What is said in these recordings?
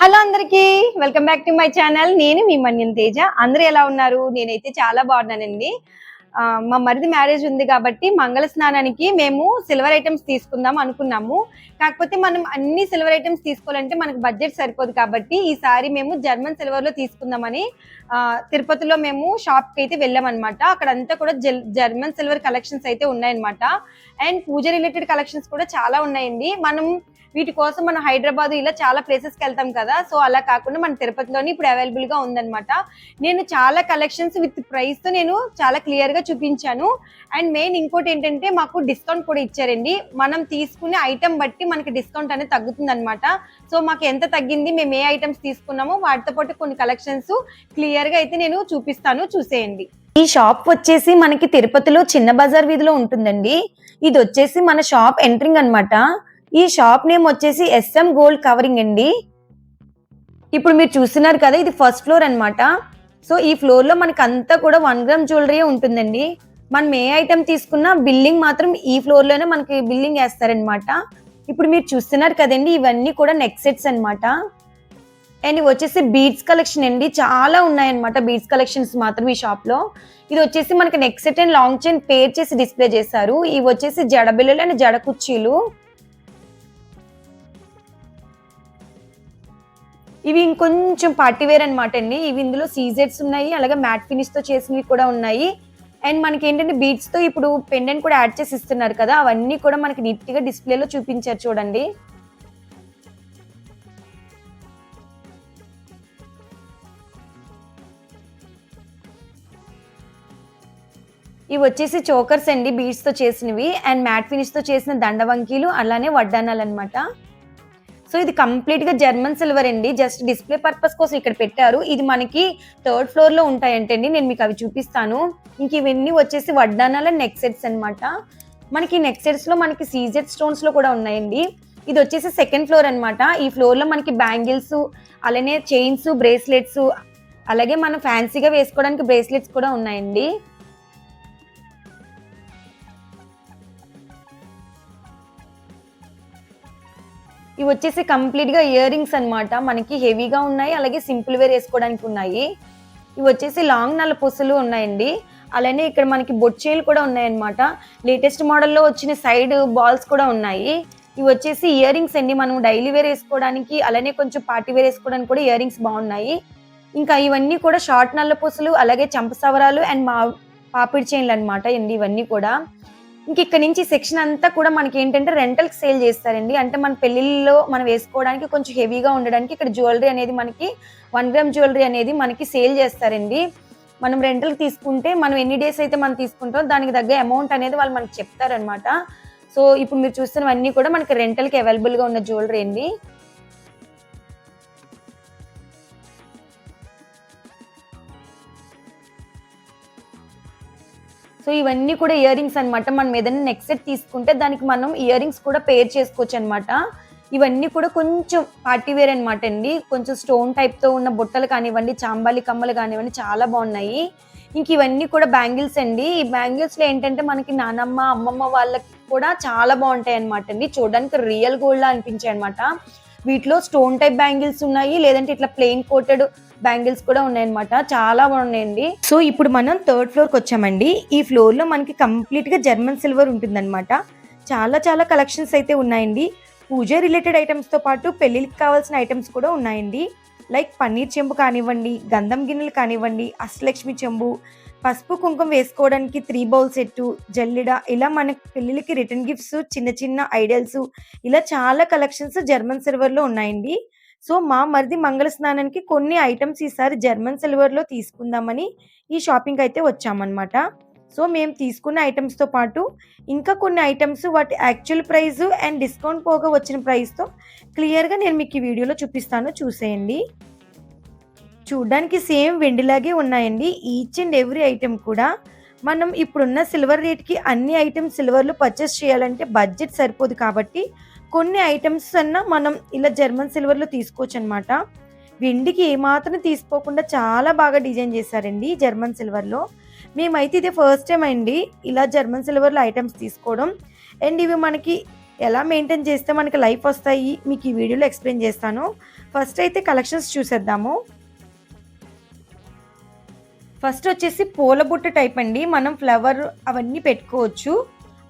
Hello అందరికి welcome back to my channel. నేను మీ మన్యం తేజ. అందరూ ఎలా ఉన్నారు? నేనైతే చాలా బాగున్నానండి. మా మరిది మ్యారేజ్ ఉంది కాబట్టి మంగళ స్నానానికి మేము సిల్వర్ ఐటమ్స్ తీసుకుందాం అనుకున్నాము. కాకపోతే మనం అన్ని సిల్వర్ ఐటమ్స్ తీసుకోవాలంటే మనకు బడ్జెట్ సరిపోదు కాబట్టి ఈసారి మేము జర్మన్ సిల్వర్లో తీసుకుందామని తిరుపతిలో మేము షాప్కి అయితే వెళ్ళామన్నమాట. అక్కడ అంతా కూడా జల్- జర్మన్ సిల్వర్ కలెక్షన్స్ అయితే ఉన్నాయన్నమాట. అండ్ పూజ రిలేటెడ్ కలెక్షన్స్ కూడా చాలా ఉన్నాయండి. మనం వీటి కోసం మనం హైదరాబాద్ ఇలా చాలా ప్లేసెస్కి వెళ్తాం కదా. సో అలా కాకుండా మన తిరుపతిలోనే ఇప్పుడు అవైలబుల్గా ఉందన్నమాట. నేను చాలా కలెక్షన్స్ విత్ ప్రైస్తో నేను చాలా క్లియర్గా చూపించాను. అండ్ మెయిన్ ఇంకోటి ఏంటంటే మాకు డిస్కౌంట్ కూడా ఇచ్చారండి. మనం తీసుకునే ఐటమ్ బట్టి మనకి డిస్కౌంట్ అనేది తగ్గుతుంది అనమాట సో మాకు ఎంత తగ్గింది మేము ఏ ఐటమ్స్ తీసుకున్నామో వాటితో పాటు కొన్ని కలెక్షన్స్ క్లియర్గా అయితే నేను చూపిస్తాను చూసేయండి. ఈ షాప్ వచ్చేసి మనకి తిరుపతిలో చిన్న బజార్ వీధిలో ఉంటుందండి. ఇది వచ్చేసి మన షాప్ ఎంట్రింగ్ అన్నమాట. ఈ షాప్ నేమ్ వచ్చేసి ఎస్ఎం గోల్డ్ కవరింగ్ అండి. ఇప్పుడు మీరు చూస్తున్నారు కదా ఇది ఫస్ట్ ఫ్లోర్ అనమాట సో ఈ ఫ్లోర్లో మనకి అంతా కూడా వన్ గ్రామ్ జ్యువెలరీ ఉంటుందండి. మనం ఏ ఐటెం తీసుకున్నా బిల్లింగ్ మాత్రం ఈ ఫ్లోర్లోనే మనకి బిల్లింగ్ వేస్తారనమాట ఇప్పుడు మీరు చూస్తున్నారు కదండి ఇవన్నీ కూడా నెక్ సెట్స్ అన్నమాట. అండ్ ఇవి వచ్చేసి బీడ్స్ కలెక్షన్ అండి. చాలా ఉన్నాయన్నమాట బీడ్స్ కలెక్షన్స్ మాత్రం ఈ షాప్లో ఇది వచ్చేసి మనకి neck set and long chain pair చేసి డిస్ప్లే చేశారు. ఇవి వచ్చేసి జడ బిల్లలు అండ్ జడ కుర్చీలు. ఇవి ఇంకొంచెం పార్టీ వేర్ అనమాట అండి. ఇవి ఇందులో సీజెట్స్ ఉన్నాయి అలాగే మ్యాట్ ఫినిష్తో చేసినవి కూడా ఉన్నాయి. అండ్ మనకి ఏంటంటే బీట్స్తో ఇప్పుడు పెండెంట్ కూడా యాడ్ చేసి ఇస్తున్నారు కదా అవన్నీ కూడా మనకి నీట్గా డిస్ప్లేలో చూపించారు చూడండి. ఇవి వచ్చేసి చోకర్స్ అండి బీడ్స్తో చేసినవి అండ్ మ్యాట్ ఫినిష్తో చేసిన దండవంకీలు అలానే వడ్డానాలు అనమాట సో ఇది కంప్లీట్గా జర్మన్ సిల్వర్ అండి. జస్ట్ డిస్ప్లే పర్పస్ కోసం ఇక్కడ పెట్టారు. ఇది మనకి థర్డ్ ఫ్లోర్లో ఉంటాయంటండి. నేను మీకు అవి చూపిస్తాను. ఇంక ఇవన్నీ వచ్చేసి వడ్డానాల నెక్ సెట్స్ అనమాట మనకి నెక్ సెట్స్లో మనకి సీజెడ్ స్టోన్స్లో కూడా ఉన్నాయండి. ఇది వచ్చేసి సెకండ్ ఫ్లోర్ అన్నమాట. ఈ ఫ్లోర్లో మనకి బ్యాంగిల్స్ అలానే చైన్స్ బ్రేస్లెట్స్ అలాగే మనం ఫ్యాన్సీగా వేసుకోవడానికి బ్రేస్లెట్స్ కూడా ఉన్నాయండి. ఇవి వచ్చేసి కంప్లీట్గా ఇయర్ రింగ్స్ అనమాట మనకి హెవీగా ఉన్నాయి అలాగే సింపుల్ వేర్ వేసుకోవడానికి ఉన్నాయి. ఇవి వచ్చేసి లాంగ్ నల్ల పొసలు ఉన్నాయండి. అలానే ఇక్కడ మనకి బొచ్చేలు కూడా ఉన్నాయన్నమాట. లేటెస్ట్ మోడల్లో వచ్చిన సైడ్ బాల్స్ కూడా ఉన్నాయి. ఇవి వచ్చేసి ఇయర్ రింగ్స్ అండి. మనం డైలీ వేర్ వేసుకోవడానికి అలానే కొంచెం పార్టీ వేర్ వేసుకోవడానికి కూడా ఇయర్ రింగ్స్ బాగున్నాయి. ఇంకా ఇవన్నీ కూడా షార్ట్ నల్ల పొసలు అలాగే చంప సవరాలు అండ్ మా పాపిడి చైన్లు అనమాట అండి ఇవన్నీ కూడా. ఇంక ఇక్కడ నుంచి సెక్షన్ అంతా కూడా మనకి ఏంటంటే రెంటల్కి సేల్ చేస్తారండి. అంటే మన పెళ్ళిళ్ళలో మనం వేసుకోవడానికి కొంచెం హెవీగా ఉండడానికి ఇక్కడ జ్యువెలరీ అనేది మనకి వన్ గ్రామ్ జ్యువెలరీ అనేది మనకి సేల్ చేస్తారండి. మనం రెంటల్ తీసుకుంటే మనం ఎన్ని డేస్ అయితే మనం తీసుకుంటాం దానికి తగ్గ అమౌంట్ అనేది వాళ్ళు మనకి చెప్తారనమాట సో ఇప్పుడు మీరు చూస్తున్నవన్నీ కూడా మనకి రెంటల్కి అవైలబుల్గా ఉన్న జ్యువెలరీ అండి. సో ఇవన్నీ కూడా ఇయర్ రింగ్స్ అనమాట మనం ఏదైనా నెక్ సెట్ తీసుకుంటే దానికి మనం ఇయర్ రింగ్స్ కూడా పేర్ చేసుకోవచ్చు అనమాట ఇవన్నీ కూడా కొంచెం పార్టీ వేర్ అనమాట అండి. కొంచెం స్టోన్ టైప్తో ఉన్న బుట్టలు కానివ్వండి చాంబాలి కమ్మలు కానివ్వండి చాలా బాగున్నాయి. ఇంక ఇవన్నీ కూడా బ్యాంగిల్స్ అండి. ఈ బ్యాంగిల్స్లో ఏంటంటే మనకి నానమ్మ అమ్మమ్మ వాళ్ళకి కూడా చాలా బాగుంటాయి అనమాట అండి. చూడడానికి రియల్ గోల్డ్ లా అనిపించాయి అనమాట వీటిలో స్టోన్ టైప్ బ్యాంగిల్స్ ఉన్నాయి లేదంటే ఇట్లా ప్లెయిన్ కోటెడ్ బ్యాంగిల్స్ కూడా ఉన్నాయన్నమాట. చాలా బాగున్నాయండి. సో ఇప్పుడు మనం థర్డ్ ఫ్లోర్కి వచ్చామండి. ఈ ఫ్లోర్లో మనకి కంప్లీట్గా జర్మన్ సిల్వర్ ఉంటుందన్నమాట. చాలా చాలా కలెక్షన్స్ అయితే ఉన్నాయండి. పూజ రిలేటెడ్ ఐటమ్స్తో పాటు పెళ్ళిళ్ళకి కావాల్సిన ఐటమ్స్ కూడా ఉన్నాయండి. లైక్ పన్నీర్ చెంబు కానివ్వండి గంధం గిన్నెలు కానివ్వండి అష్టలక్ష్మి చెంబు పసుపు కుంకుమ వేసుకోవడానికి త్రీ బౌల్ సెట్టు జల్లిడ ఇలా మన పెళ్ళిళ్ళకి రిటర్న్ గిఫ్ట్స్ చిన్న చిన్న ఐడియల్స్ ఇలా చాలా కలెక్షన్స్ జర్మన్ సిల్వర్లో ఉన్నాయండి. సో మా మరిది మంగళ స్నానానికి కొన్ని ఐటమ్స్ ఈసారి జర్మన్ సిల్వర్లో తీసుకుందామని ఈ షాపింగ్ అయితే వచ్చామన్నమాట. సో మేము తీసుకున్న ఐటమ్స్తో పాటు ఇంకా కొన్ని ఐటమ్స్ వాటి యాక్చువల్ ప్రైస్ అండ్ డిస్కౌంట్ పోగా వచ్చిన ప్రైస్తో క్లియర్గా నేను మీకు ఈ వీడియోలో చూపిస్తాను. చూసేయండి. చూడ్డానికి సేమ్ వెండిలాగే ఉన్నాయండి. ఈచ్ అండ్ ఎవ్రీ ఐటెం కూడా మనం ఇప్పుడున్న సిల్వర్ రేట్కి అన్ని ఐటమ్స్ సిల్వర్లో పర్చేస్ చేయాలంటే బడ్జెట్ సరిపోదు కాబట్టి కొన్ని ఐటమ్స్ అన్నా మనం ఇలా జర్మన్ సిల్వర్లో తీసుకోవచ్చు అనమాట వెండికి ఏమాత్రం తీసుకోకుండా చాలా బాగా డిజైన్ చేశారండి జర్మన్ సిల్వర్లో మేమైతే ఇదే ఫస్ట్ టైం అండి ఇలా జర్మన్ సిల్వర్లో ఐటమ్స్ తీసుకోవడం. అండ్ ఇవి మనకి ఎలా మెయింటైన్ చేస్తే మనకి లైఫ్ వస్తాయి మీకు ఈ వీడియోలో ఎక్స్ప్లెయిన్ చేస్తాను. ఫస్ట్ అయితే కలెక్షన్స్ చూసేద్దాము. ఫస్ట్ వచ్చేసి పూల బుట్ట టైప్ అండి. మనం ఫ్లవర్ అవన్నీ పెట్టుకోవచ్చు.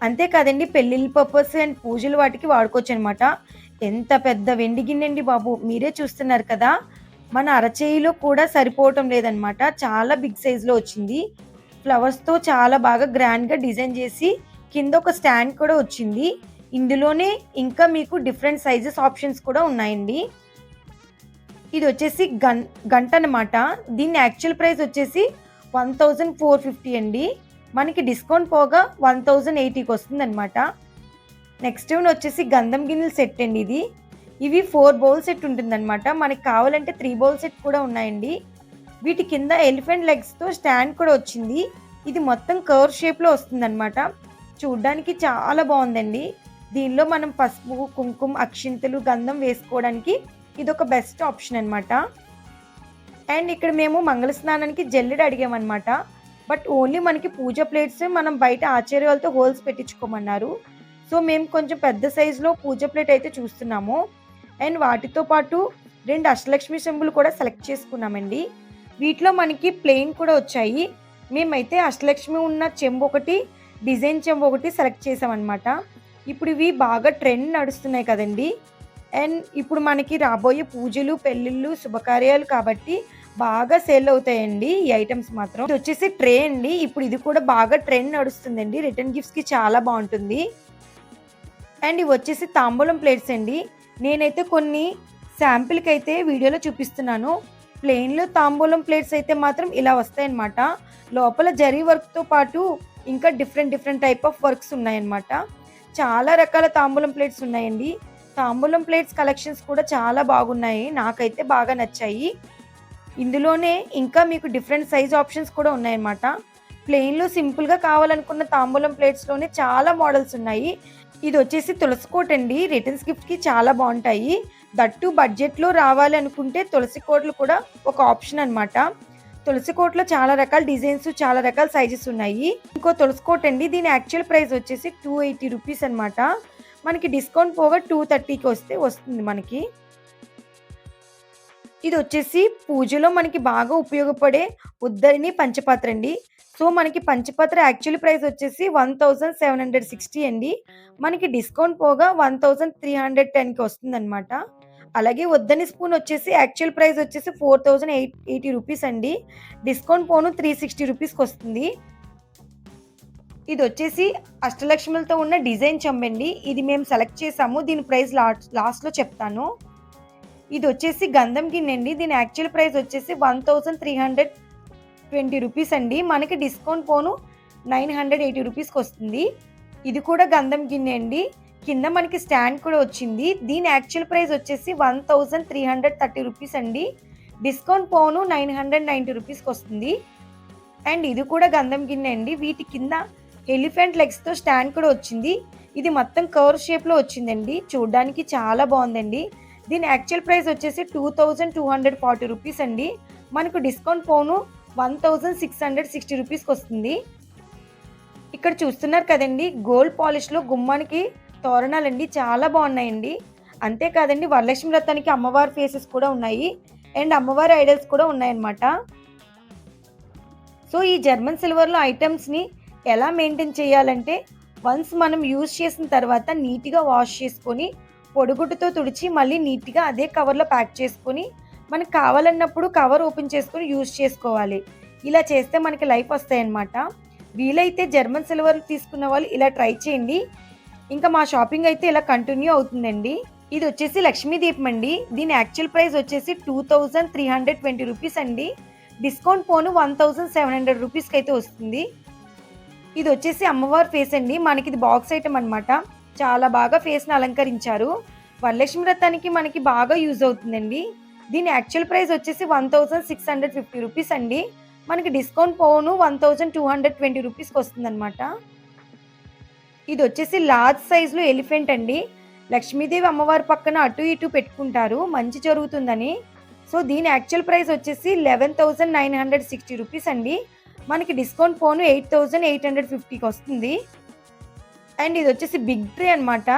అంతేకాదండి పెళ్ళిళ్ళ పర్పస్ అండ్ పూజలు వాటికి వాడుకోవచ్చు అనమాట ఎంత పెద్ద వెండి గిన్నె అండి బాబు మీరే చూస్తున్నారు కదా. మన అరచేయిలో కూడా సరిపోవటం లేదనమాట చాలా బిగ్ సైజులో వచ్చింది. ఫ్లవర్స్తో చాలా బాగా గ్రాండ్గా డిజైన్ చేసి కింద ఒక స్టాండ్ కూడా వచ్చింది. ఇందులోనే ఇంకా మీకు డిఫరెంట్ సైజెస్ ఆప్షన్స్ కూడా ఉన్నాయండి. ఇది వచ్చేసి గన్ గంట అనమాట దీని యాక్చువల్ ప్రైస్ వచ్చేసి వన్ థౌజండ్ ఫోర్ ఫిఫ్టీ అండి. మనకి డిస్కౌంట్ పోగా వన్ థౌజండ్ ఎయిటీకి వస్తుంది అనమాట నెక్స్ట్ వన్ వచ్చేసి గంధం గిన్నెల సెట్ అండి ఇది. ఇవి ఫోర్ బౌల్ సెట్ ఉంటుందన్నమాట. మనకి కావాలంటే త్రీ బౌల్ సెట్ కూడా ఉన్నాయండి. వీటి కింద ఎలిఫెంట్ లెగ్స్తో స్టాండ్ కూడా వచ్చింది. ఇది మొత్తం కవర్ షేప్లో వస్తుందన్నమాట. చూడ్డానికి చాలా బాగుందండి. దీనిలో మనం పసుపు కుంకుమ అక్షింతలు గంధం వేసుకోవడానికి ఇది ఒక బెస్ట్ ఆప్షన్ అనమాట అండ్ ఇక్కడ మేము మంగళ స్నానానికి జల్లెడ అడిగామన్నమాట. బట్ ఓన్లీ మనకి పూజ ప్లేట్స్ మనం బయట ఆచార్యాలతో హోల్స్ పెట్టించుకోమన్నారు. సో మేము కొంచెం పెద్ద సైజులో పూజ ప్లేట్ అయితే చూస్తున్నాము. అండ్ వాటితో పాటు రెండు అష్టలక్ష్మి చెంబులు కూడా సెలెక్ట్ చేసుకున్నామండి. వీటిలో మనకి ప్లెయిన్ కూడా వచ్చాయి. మేమైతే అష్టలక్ష్మి ఉన్న చెంబు ఒకటి డిజైన్ చెంబు ఒకటి సెలెక్ట్ చేసామన్నమాట. ఇప్పుడు ఇవి బాగా ట్రెండ్ నడుస్తున్నాయి కదండి. అండ్ ఇప్పుడు మనకి రాబోయే పూజలు పెళ్ళిళ్ళు శుభకార్యాలు కాబట్టి బాగా సేల్ అవుతాయండి ఈ ఐటమ్స్ మాత్రం. ఇది వచ్చేసి ట్రే అండి. ఇప్పుడు ఇది కూడా బాగా ట్రెండ్ నడుస్తుందండి. రిటర్న్ గిఫ్ట్స్కి చాలా బాగుంటుంది. అండ్ ఇవి వచ్చేసి తాంబూలం ప్లేట్స్ అండి. నేనైతే కొన్ని శాంపిల్కి అయితే వీడియోలో చూపిస్తున్నాను. ప్లెయిన్లో తాంబూలం ప్లేట్స్ అయితే మాత్రం ఇలా వస్తాయన్నమాట. లోపల జరీ వర్క్తో పాటు ఇంకా different different type of works ఉన్నాయన్నమాట. చాలా రకాల తాంబూలం ప్లేట్స్ ఉన్నాయండి. తాంబూలం ప్లేట్స్ కలెక్షన్స్ కూడా చాలా బాగున్నాయి. నాకైతే బాగా నచ్చాయి. ఇందులోనే ఇంకా మీకు డిఫరెంట్ సైజ్ ఆప్షన్స్ కూడా ఉన్నాయన్నమాట. ప్లెయిన్లో సింపుల్గా కావాలనుకున్న తాంబూలం ప్లేట్స్లోనే చాలా మోడల్స్ ఉన్నాయి. ఇది వచ్చేసి తులసి కోట్ అండి. రిటర్న్స్ గిఫ్ట్కి చాలా బాగుంటాయి. దట్టు బడ్జెట్లో రావాలి అనుకుంటే తులసి కోట్లు కూడా ఒక ఆప్షన్ అనమాట తులసి కోట్లో చాలా రకాల డిజైన్స్ చాలా రకాల సైజెస్ ఉన్నాయి. ఇంకో తులసి కోట్ అండి. దీని యాక్చువల్ ప్రైస్ వచ్చేసి టూ ఎయిటీ రూపీస్ అనమాట మనకి డిస్కౌంట్ పోగా టూ థర్టీకి వస్తే వస్తుంది మనకి. ఇది వచ్చేసి పూజలో మనకి బాగా ఉపయోగపడే ఉద్దరిని పంచపాత్ర అండి. సో మనకి పంచపాత్ర యాక్చువల్ ప్రైస్ వచ్చేసి one thousand seven hundred sixty అండి. మనకి డిస్కౌంట్ పోగా వన్ థౌజండ్ త్రీ హండ్రెడ్ టెన్కి వస్తుందన్నమాట. అలాగే వద్దని స్పూన్ వచ్చేసి యాక్చువల్ ప్రైస్ వచ్చేసి four thousand eight eighty rupees అండి. డిస్కౌంట్ పోను త్రీ సిక్స్టీ రూపీస్కి వస్తుంది. ఇది వచ్చేసి అష్టలక్ష్ములతో ఉన్న డిజైన్ చెంబండి ఇది మేము సెలెక్ట్ చేసాము. దీని ప్రైస్ లాస్ట్ లాస్ట్లో చెప్తాను. ఇది వచ్చేసి గంధం గిన్నె అండి దీని యాక్చువల్ ప్రైస్ వచ్చేసి one thousand three hundred twenty rupees అండి. మనకి డిస్కౌంట్ పోను నైన్ హండ్రెడ్ ఎయిటీ రూపీస్కి వస్తుంది. ఇది కూడా గంధం గిన్నె అండి కింద మనకి స్టాండ్ కూడా వచ్చింది. దీని యాక్చువల్ ప్రైస్ వచ్చేసి one thousand three hundred thirty rupees అండి. డిస్కౌంట్ పోను నైన్ హండ్రెడ్ నైంటీ రూపీస్కి వస్తుంది. అండ్ ఇది కూడా గంధం గిన్నె అండి వీటి కింద ఎలిఫెంట్ లెగ్స్తో స్టాండ్ కూడా వచ్చింది. ఇది మొత్తం కవర్ షేప్లో వచ్చిందండి. చూడడానికి చాలా బాగుందండి. దీని యాక్చువల్ ప్రైస్ వచ్చేసి two thousand two hundred forty rupees అండి. మనకు డిస్కౌంట్ పోను one thousand six hundred sixty రూపీస్కి వస్తుంది. ఇక్కడ చూస్తున్నారు కదండి గోల్డ్ పాలిష్లో గుమ్మానికి తోరణాలండి. చాలా బాగున్నాయండి. అంతేకాదండి వరలక్ష్మి రథానికి అమ్మవారి ఫేసెస్ కూడా ఉన్నాయి. అండ్ అమ్మవారి ఐడల్స్ కూడా ఉన్నాయన్నమాట. సో ఈ జర్మన్ సిల్వర్లో ఐటమ్స్ని ఎలా మెయింటైన్ చేయాలంటే వన్స్ మనం యూజ్ చేసిన తర్వాత నీట్గా వాష్ చేసుకొని పొడుగుడ్డుతో తుడిచి మళ్ళీ నీట్గా అదే కవర్లో ప్యాక్ చేసుకొని మనకు కావాలన్నప్పుడు కవర్ ఓపెన్ చేసుకొని యూజ్ చేసుకోవాలి. ఇలా చేస్తే మనకి లైఫ్ వస్తాయన్నమాట. వీలైతే జర్మన్ సిల్వర్ తీసుకున్న వాళ్ళు ఇలా ట్రై చేయండి. ఇంకా మా షాపింగ్ అయితే ఇలా కంటిన్యూ అవుతుందండి. ఇది వచ్చేసి లక్ష్మీదీపం అండి. దీని యాక్చువల్ ప్రైస్ వచ్చేసి two thousand three hundred twenty rupees అండి. డిస్కౌంట్ పోను వన్ థౌజండ్ సెవెన్ హండ్రెడ్ రూపీస్కి అయితే వస్తుంది. ఇది వచ్చేసి అమ్మవారి ఫేస్ అండి. మనకి ఇది బాక్స్ ఐటమ్ అనమాట చాలా బాగా ఫేస్ని అలంకరించారు. వరలక్ష్మి వ్రతానికి మనకి బాగా యూజ్ అవుతుందండి. దీని యాక్చువల్ ప్రైస్ వచ్చేసి one thousand six hundred fifty rupees అండి. మనకి డిస్కౌంట్ పోను one thousand two hundred twenty రూపీస్కి వస్తుందన్నమాట. ఇది వచ్చేసి లార్జ్ సైజులో ఎలిఫెంట్ అండి. లక్ష్మీదేవి అమ్మవారి పక్కన అటు ఇటు పెట్టుకుంటారు. మంచి జరుగుతుందని. సో దీని యాక్చువల్ ప్రైస్ వచ్చేసి eleven thousand nine hundred sixty rupees అండి. మనకి డిస్కౌంట్ ఫోన్ ఎయిట్ థౌజండ్ ఎయిట్ హండ్రెడ్ ఫిఫ్టీకి వస్తుంది. అండ్ ఇది వచ్చేసి బిగ్ ట్రే అనమాట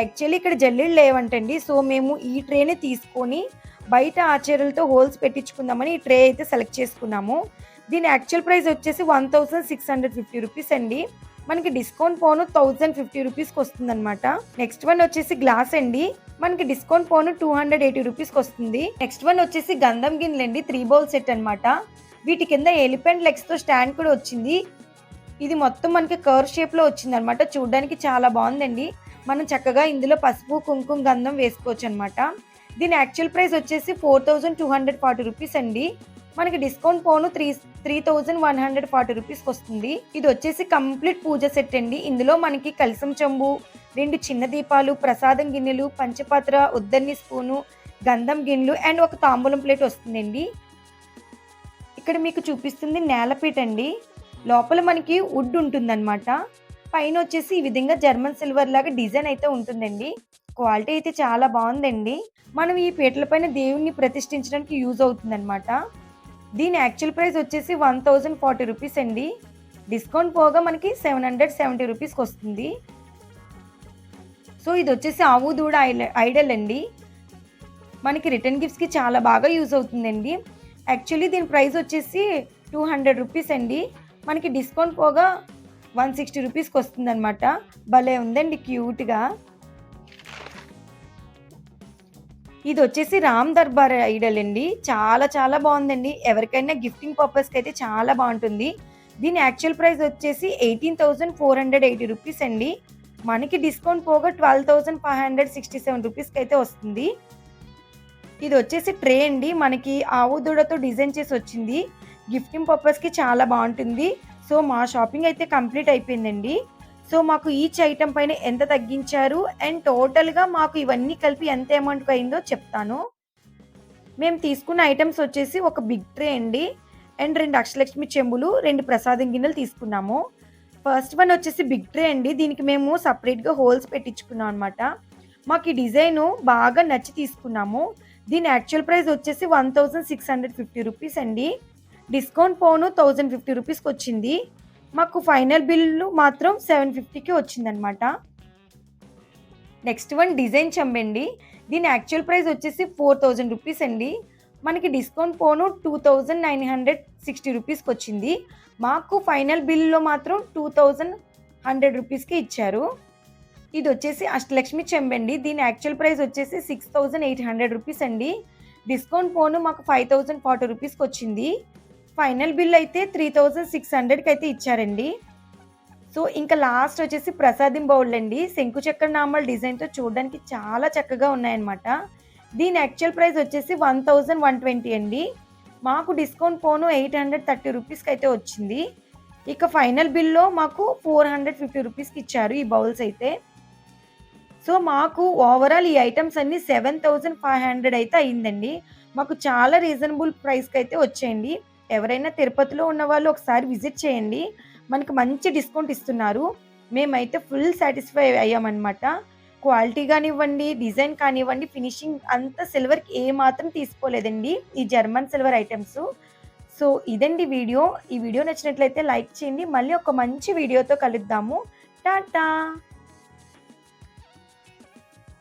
యాక్చువల్లీ ఇక్కడ జల్లీలు లేవంటండి. సో మేము ఈ ట్రేనే తీసుకొని బయట ఆచరణలతో హోల్స్ పెట్టించుకుందామని ఈ ట్రే అయితే సెలెక్ట్ చేసుకున్నాము. దీని యాక్చువల్ ప్రైస్ వచ్చేసి one thousand six hundred fifty rupees అండి. మనకి డిస్కౌంట్ ఫోన్ థౌజండ్ ఫిఫ్టీ రూపీస్కి వస్తుంది అనమాట నెక్స్ట్ వన్ వచ్చేసి గ్లాస్ అండి. మనకి డిస్కౌంట్ ఫోన్ టూ హండ్రెడ్ ఎయిటీ రూపీస్కి వస్తుంది. నెక్స్ట్ వన్ వచ్చేసి గంధం గిన్నెలండి. త్రీ బౌల్ సెట్ అనమాట వీటి కింద ఎలిఫెంట్ లెగ్స్తో స్టాండ్ కూడా వచ్చింది. ఇది మొత్తం మనకి కర్వ్ షేప్లో వచ్చింది అనమాట చూడడానికి చాలా బాగుందండి. మనం చక్కగా ఇందులో పసుపు కుంకుమ గంధం వేసుకోవచ్చు అనమాట. దీని యాక్చువల్ ప్రైస్ వచ్చేసి four thousand two hundred forty rupees అండి. మనకి డిస్కౌంట్ పోను three three thousand one hundred forty రూపీస్కి వస్తుంది. ఇది వచ్చేసి కంప్లీట్ పూజ సెట్ అండి. ఇందులో మనకి కలసం చెంబు రెండు చిన్న దీపాలు ప్రసాదం గిన్నెలు పంచపాత్ర ఉద్దన్ని స్పూను గంధం గిన్నెలు అండ్ ఒక తాంబూలం ప్లేట్ వస్తుందండి. ఇక్కడ మీకు చూపిస్తుంది నేలపీట అండి. లోపల మనకి వుడ్ ఉంటుందన్నమాట. పైన వచ్చేసి ఈ విధంగా జర్మన్ సిల్వర్ లాగా డిజైన్ అయితే ఉంటుందండి. క్వాలిటీ అయితే చాలా బాగుందండి. మనం ఈ పీటల పైన దేవుణ్ణి ప్రతిష్ఠించడానికి యూజ్ అవుతుందన్నమాట. దీని యాక్చువల్ ప్రైస్ వచ్చేసి వన్ థౌజండ్ ఫార్టీ రూపీస్ అండి. డిస్కౌంట్ పోగా మనకి సెవెన్ హండ్రెడ్ సెవెంటీ రూపీస్కి వస్తుంది. సో ఇది వచ్చేసి ఆవు దూడ ఐడల్ అండి. మనకి రిటర్న్ గిఫ్ట్స్కి చాలా బాగా యూజ్ అవుతుందండి. యాక్చువల్లీ దీని ప్రైస్ వచ్చేసి టూ హండ్రెడ్ రూపీస్ అండి. మనకి డిస్కౌంట్ పోగా వన్ సిక్స్టీ రూపీస్కి వస్తుందన్నమాట. భలే ఉందండి క్యూట్గా. ఇది వచ్చేసి రామ్ దర్బార్ ఐడల్ అండి. చాలా చాలా బాగుందండి. ఎవరికైనా గిఫ్టింగ్ పర్పస్కి అయితే చాలా బాగుంటుంది. దీని యాక్చువల్ ప్రైస్ వచ్చేసి eighteen thousand four hundred eighty rupees అండి. మనకి డిస్కౌంట్ పోగా twelve thousand five hundred sixty seven రూపీస్కి అయితే వస్తుంది. ఇది వచ్చేసి ట్రే అండి. మనకి ఆవు దూడతో డిజైన్ చేసి వచ్చింది. గిఫ్టింగ్ పర్పస్కి చాలా బాగుంటుంది. సో మా షాపింగ్ అయితే కంప్లీట్ అయిపోయిందండి. సో మాకు ఈచ్ ఐటమ్ పైన ఎంత తగ్గించారు? అండ్ టోటల్గా మాకు ఇవన్నీ కలిపి ఎంత అమౌంట్ అయిందో చెప్తాను. మేము తీసుకున్న ఐటమ్స్ వచ్చేసి ఒక బిగ్ ట్రే అండి. అండ్ రెండు అక్షలక్ష్మి చెంబులు రెండు ప్రసాదం గిన్నెలు తీసుకున్నాము. ఫస్ట్ వన్ వచ్చేసి బిగ్ ట్రే అండి. దీనికి మేము సపరేట్గా హోల్స్ పెట్టించుకున్నాం అనమాట మాకు ఈ డిజైను బాగా నచ్చి తీసుకున్నాము. దీని యాక్చువల్ ప్రైస్ వచ్చేసి one thousand six hundred fifty rupees అండి. డిస్కౌంట్ పోను థౌజండ్ ఫిఫ్టీ రూపీస్కి వచ్చింది. మాకు ఫైనల్ బిల్లు మాత్రం సెవెన్ ఫిఫ్టీకి వచ్చిందనమాట నెక్స్ట్ వన్ డిజైన్ చెంబండి దీని యాక్చువల్ ప్రైస్ వచ్చేసి ఫోర్ థౌజండ్ రూపీస్ అండి. మనకి డిస్కౌంట్ పోను two thousand nine hundred sixty రూపీస్కి వచ్చింది. మాకు ఫైనల్ బిల్లో మాత్రం టూ థౌజండ్ హండ్రెడ్ రూపీస్కి ఇచ్చారు. ఇది వచ్చేసి అష్టలక్ష్మి చెంబండి దీని యాక్చువల్ ప్రైస్ వచ్చేసి six thousand eight hundred rupees అండి. డిస్కౌంట్ పోను మాకు ఫైవ్ థౌజండ్ ఫార్టీ రూపీస్కి వచ్చింది. ఫైనల్ బిల్ అయితే త్రీ థౌజండ్ సిక్స్ హండ్రెడ్కి అయితే ఇచ్చారండి. సో ఇంకా లాస్ట్ వచ్చేసి ప్రసాదం బౌల్ అండి. శంకు చక్ర నామాల డిజైన్తో చూడడానికి చాలా చక్కగా ఉన్నాయన్నమాట. దీని యాక్చువల్ ప్రైస్ వచ్చేసి వన్ థౌజండ్ వన్ ట్వంటీ అండి. మాకు డిస్కౌంట్ పోను ఎయిట్ హండ్రెడ్ థర్టీ రూపీస్కి అయితే వచ్చింది. ఇక ఫైనల్ బిల్లో మాకు ఫోర్ హండ్రెడ్ ఫిఫ్టీ రూపీస్కి ఇచ్చారు ఈ బౌల్స్ అయితే. సో మాకు ఓవరాల్ ఈ ఐటమ్స్ అన్ని సెవెన్ థౌజండ్ ఫైవ్ హండ్రెడ్ అయితే అయ్యిందండి. మాకు చాలా రీజనబుల్ ప్రైస్కి అయితే వచ్చేయండి. ఎవరైనా తిరుపతిలో ఉన్న వాళ్ళు ఒకసారి విజిట్ చేయండి. మనకి మంచి డిస్కౌంట్ ఇస్తున్నారు. మేమైతే ఫుల్ సాటిస్ఫై అయ్యామన్నమాట. క్వాలిటీ కానివ్వండి డిజైన్ కానివ్వండి ఫినిషింగ్ అంత సిల్వర్కి ఏ మాత్రం తీసుకోలేదండి ఈ జర్మన్ సిల్వర్ ఐటమ్స్ సో ఇదండి వీడియో. ఈ వీడియో నచ్చినట్లయితే లైక్ చేయండి. మళ్ళీ ఒక మంచి వీడియోతో కలుద్దాము. టాటా!